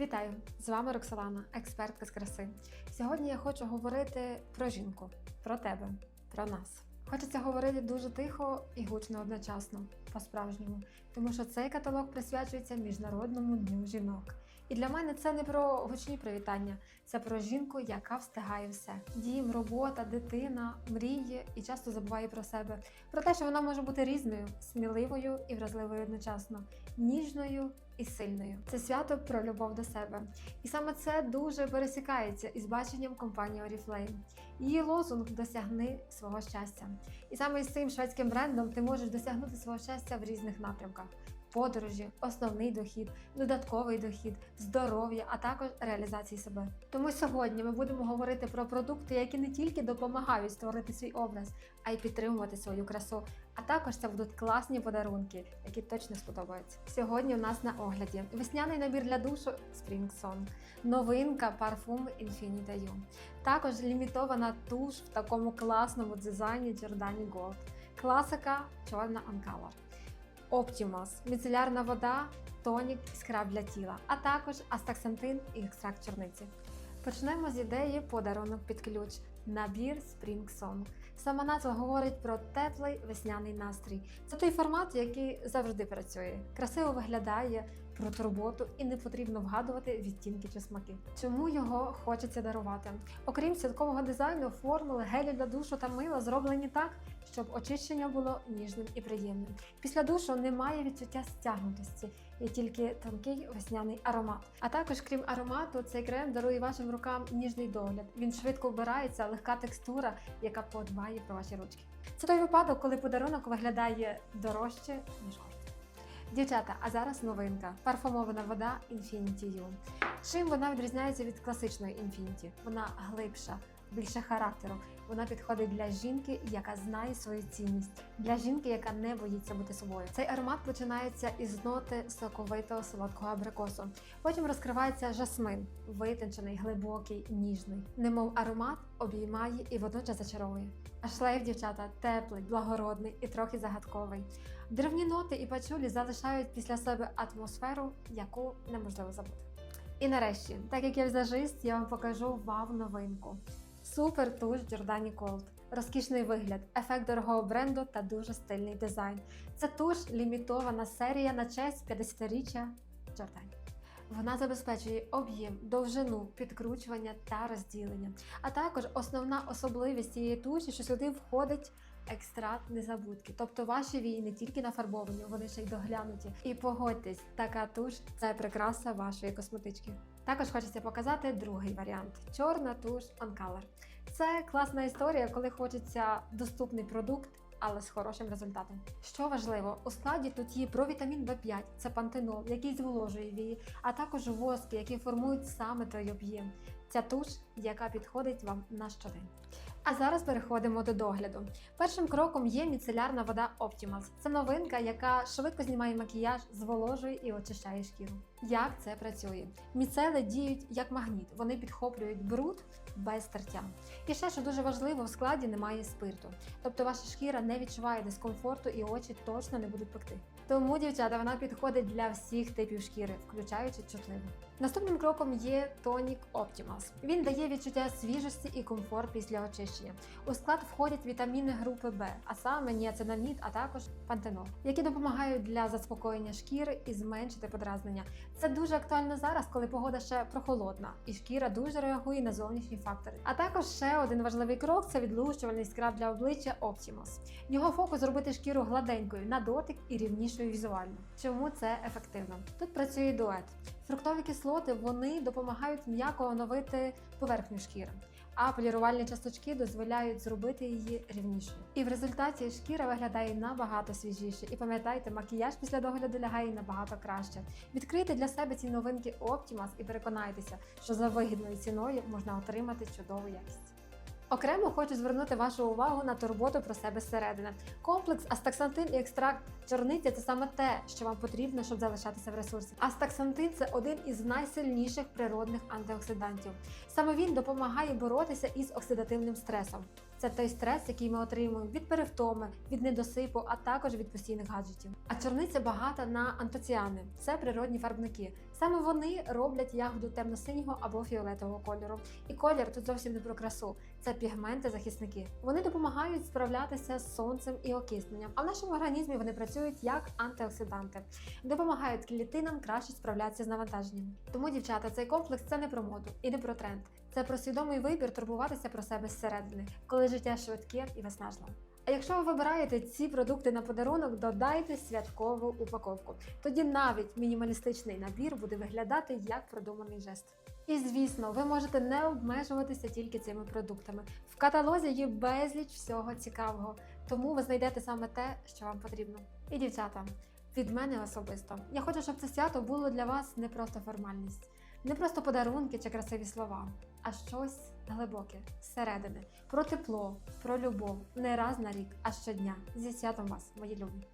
Вітаю! З вами Роксолана, експертка з краси. Сьогодні я хочу говорити про жінку, про тебе, про нас. Хочеться говорити дуже тихо і гучно одночасно, по-справжньому, тому що цей каталог присвячується Міжнародному дню жінок. І для мене це не про гучні привітання, це про жінку, яка встигає все: дім, робота, дитина, мріє і часто забуває про себе, про те, що вона може бути різною, сміливою і вразливою одночасно, ніжною і сильною. Це свято про любов до себе. І саме це дуже пересікається із баченням компанії Oriflame. Її лозунг досягни свого щастя. І саме із цим шведським брендом ти можеш досягнути свого щастя в різних напрямках. Подорожі, основний дохід, додатковий дохід, здоров'я, а також реалізації себе. Тому сьогодні ми будемо говорити про продукти, які не тільки допомагають створити свій образ, а й підтримувати свою красу. А також це будуть класні подарунки, які точно сподобаються. Сьогодні у нас на огляді весняний набір для душу Spring Song, новинка парфум Infinity You. Також лімітована туш в такому класному дизайні Giordani Gold. Класика чорна Color. Optimus, міцелярна вода, тонік і скраб для тіла, а також астаксантин і екстракт чорниці. Почнемо з ідеї подарунок під ключ. Набір Spring Song. Сама назва говорить про теплий весняний настрій. Це той формат, який завжди працює, красиво виглядає про турботу і не потрібно вгадувати відтінки чи смаки. Чому його хочеться дарувати? Окрім святкового дизайну, формули, гелі для душу та мила зроблені так, щоб очищення було ніжним і приємним. Після душу немає відчуття стягнутості, є тільки тонкий весняний аромат. А також, крім аромату, цей крем дарує вашим рукам ніжний догляд. Він швидко вбирається, легка текстура, яка подбає про ваші ручки. Це той випадок, коли подарунок виглядає дорожче, ніж коштує. Дівчата, а зараз новинка. Парфумована вода Infinity U. Чим вона відрізняється від класичної Infinity? Вона глибша, більше характеру. Вона підходить для жінки, яка знає свою цінність, для жінки, яка не боїться бути собою. Цей аромат починається із ноти соковитого солодкого абрикосу. Потім розкривається жасмин, витончений, глибокий, ніжний. Немов аромат обіймає і водночас зачаровує. А шлейф, дівчата, теплий, благородний і трохи загадковий. Деревні ноти і пачулі залишають після себе атмосферу, яку неможливо забути. І нарешті, так як я візажист, я вам покажу вау новинку. Супер туш Giordani Gold. Розкішний вигляд, ефект дорогого бренду та дуже стильний дизайн. Це туш лімітована серія на честь 50-річчя Giordani. Вона забезпечує об'єм, довжину, підкручування та розділення. А також основна особливість цієї туші, що сюди входить екстракт незабудки. Тобто ваші вії не тільки нафарбовані, вони ще й доглянуті. І погодьтесь, така туш це прикраса вашої косметички. Також хочеться показати другий варіант чорна туш On Color. Це класна історія, коли хочеться доступний продукт. Але з хорошим результатом. Що важливо, у складі тут є провітамін В5, це пантенол, який зволожує вії, а також воски, які формують саме той об'єм. Ця туш, яка підходить вам на щодень. А зараз переходимо до догляду. Першим кроком є міцелярна вода Optimals. Це новинка, яка швидко знімає макіяж, зволожує і очищає шкіру. Як це працює? Міцели діють як магніт, вони підхоплюють бруд без тертя. І ще, що дуже важливо, в складі немає спирту. Тобто ваша шкіра не відчуває дискомфорту і очі точно не будуть пекти. Тому, дівчата, вона підходить для всіх типів шкіри, включаючи чутливу. Наступним кроком є тонік Optimals. Він дає відчуття свіжості і комфорт після очищення. У склад входять вітаміни групи Б, а саме ніацинамід, а також пантенол, які допомагають для заспокоєння шкіри і зменшити подразнення. Це дуже актуально зараз, коли погода ще прохолодна, і шкіра дуже реагує на зовнішні фактори. А також ще один важливий крок це відлущувальний скраб для обличчя Optimus. Його фокус зробити шкіру гладенькою на дотик і рівнішою візуально. Чому це ефективно? Тут працює дует. Фруктові кислоти вони допомагають м'яко оновити поверхню шкіри, а полірувальні часточки дозволяють зробити її рівнішою. І в результаті шкіра виглядає набагато свіжіше. І пам'ятайте, макіяж після догляду лягає набагато краще. Відкрийте для себе ці новинки Optimus і переконайтеся, що за вигідною ціною можна отримати чудову якість. Окремо хочу звернути вашу увагу на турботу про себе зсередини. Комплекс астаксантин і екстракт чорниці це саме те, що вам потрібно, щоб залишатися в ресурсі. Астаксантин це один із найсильніших природних антиоксидантів. Саме він допомагає боротися із оксидативним стресом. Це той стрес, який ми отримуємо від перевтоми, від недосипу, а також від постійних гаджетів. А чорниця багата на антоціани. Це природні фарбники. Саме вони роблять ягоду темно-синього або фіолетового кольору. І колір тут зовсім не про красу. Це пігменти-захисники. Вони допомагають справлятися з сонцем і окисненням. А в нашому організмі вони працюють як антиоксиданти, допомагають клітинам краще справлятися з навантаженням. Тому, дівчата, цей комплекс це не про моду і не про тренд. Це про свідомий вибір турбуватися про себе зсередини, коли життя швидке і виснажливе. А якщо ви вибираєте ці продукти на подарунок, додайте святкову упаковку. Тоді навіть мінімалістичний набір буде виглядати як продуманий жест. І звісно, ви можете не обмежуватися тільки цими продуктами. В каталозі є безліч всього цікавого, тому ви знайдете саме те, що вам потрібно. І дівчата, від мене особисто, я хочу, щоб це свято було для вас не просто формальність, не просто подарунки чи красиві слова, а щось глибоке зсередини, про тепло, про любов, не раз на рік, а щодня. Зі святом вас, мої любі!